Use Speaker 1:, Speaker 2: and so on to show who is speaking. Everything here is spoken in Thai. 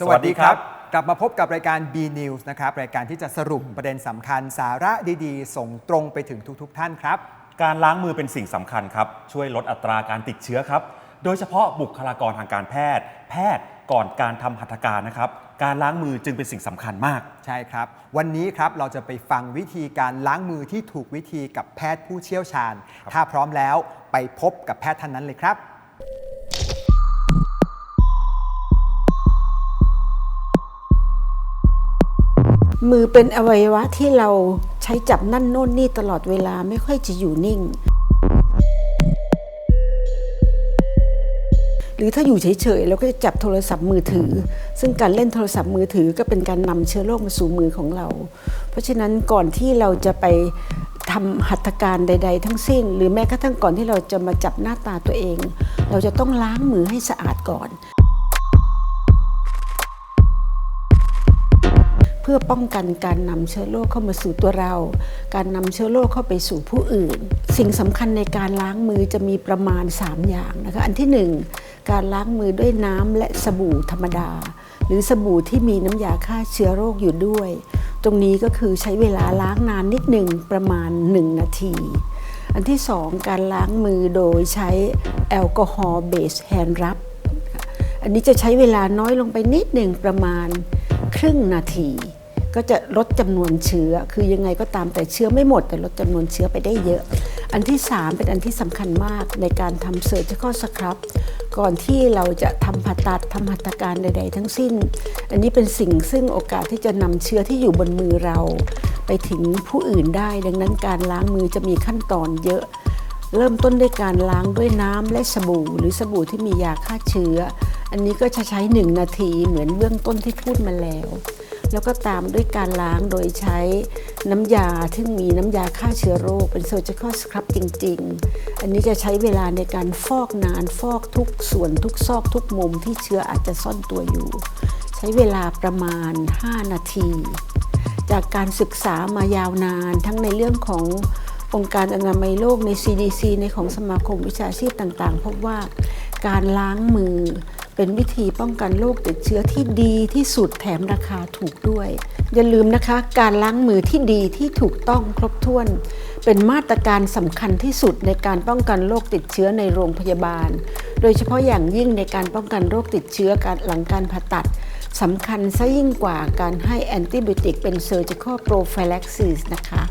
Speaker 1: สวัสดีครับ กลับมาพบกับรายการ B News นะครับ รายการที่จะสรุปประเด็นสำคัญสาระดีๆ ส่งตรงไปถึงทุกๆท่านครับ
Speaker 2: การล้างมือเป็นสิ่งสำคัญครับ ช่วยลดอัตราการติดเชื้อครับ โดยเฉพาะบุคลากรทางการแพทย์ แพทย์ก่อนการทำหัตถการนะครับ การล้างมือจึงเป็นสิ่งสำคัญมาก
Speaker 1: ใช่ครับ วันนี้ครับเราจะไปฟังวิธีการล้างมือที่ถูกวิธีกับแพทย์ผู้เชี่ยวชาญ ถ้าพร้อมแล้วไปพบกับแพทย์ท่านนั้นเลยครับ
Speaker 3: มือเป็นอวัยวะที่เราใช้จับนั่นโน่นนี่ตลอดเวลาไม่ค่อยจะอยู่นิ่ง หรือถ้าอยู่เฉยๆเราก็จะจับโทรศัพท์มือถือ ซึ่งการเล่นโทรศัพท์มือถือก็เป็นการนำเชื้อโรคมาสู่มือของเรา เพราะฉะนั้นก่อนที่เราจะไปทำหัตถการใด ๆ ทั้งสิ้น หรือแม้กระทั่งก่อนที่เราจะมาจับหน้าตาตัวเอง เราจะต้องล้างมือให้สะอาดก่อน เพื่อป้องกันการนำเชื้อโรคเข้ามาสู่ตัวเรา การนำเชื้อโรคเข้าไปสู่ผู้อื่น สิ่งสำคัญในการล้างมือจะมีประมาณ 3 อย่างนะคะอันที่ 1 การล้างมือด้วยน้ำและสบู่ธรรมดา หรือสบู่ที่มีน้ำยาฆ่าเชื้อโรคอยู่ด้วย ตรงนี้ก็คือใช้เวลาล้างนานนิดหนึ่งประมาณ 1 นาที อันที่ 2 การล้างมือโดยใช้แอลกอฮอล์เบสแฮนด์รับอันนี้จะใช้เวลาน้อยลงไปนิดหนึ่งประมาณ รึ่งนาที ก็จะลดจำนวนเชื้อ คือยังไงก็ตามแต่เชื้อไม่หมด แต่ลดจำนวนเชื้อไปได้เยอะ อันที่ 3 เป็นอันที่สำคัญมากในการทำเซอร์จิคอลสครับก่อนที่เราจะทำผ่าตัดทำหัตถการใด ๆ ทั้งสิ้น อันนี้เป็นสิ่งซึ่งโอกาสที่จะนำเชื้อที่อยู่บนมือเรา ไปถึงผู้อื่นได้ ดังนั้นการล้างมือจะมีขั้นตอนเยอะ เริ่มต้นด้วยการล้างด้วยน้ำและสบู่ หรือสบู่ที่มียาฆ่าเชื้อ อันนี้ก็จะใช้ 1 นาทีเหมือนเบื้องต้นที่พูดมาแล้ว แล้วก็ตามด้วยการล้างโดยใช้น้ำยาที่มีน้ำยาฆ่าเชื้อโรคเป็น surgical scrub จริง ๆ อันนี้จะใช้เวลาในการฟอกนานฟอกทุกส่วนทุกซอกทุกมุมที่เชื้ออาจจะซ่อนตัวอยู่ ใช้เวลาประมาณ 5 นาที จากการศึกษามายาวนานทั้งในเรื่องขององค์การอนามัยโลกใน CDC ในของสมาคมวิชาชีพต่างๆ พบว่าการล้างมือ เป็นวิธีป้องกันโรคติดเชื้อที่ดีที่สุดแถมราคาถูกด้วย อย่าลืมนะคะ การล้างมือที่ดีที่ถูกต้องครบถ้วน เป็นมาตรการสำคัญที่สุดในการป้องกันโรคติดเชื้อในโรงพยาบาล โดยเฉพาะอย่างยิ่งในการป้องกันโรคติดเชื้อการหลังการผ่าตัดสำคัญซะยิ่งกว่าการให้แอนติบิติกเป็น surgical prophylaxis นะคะ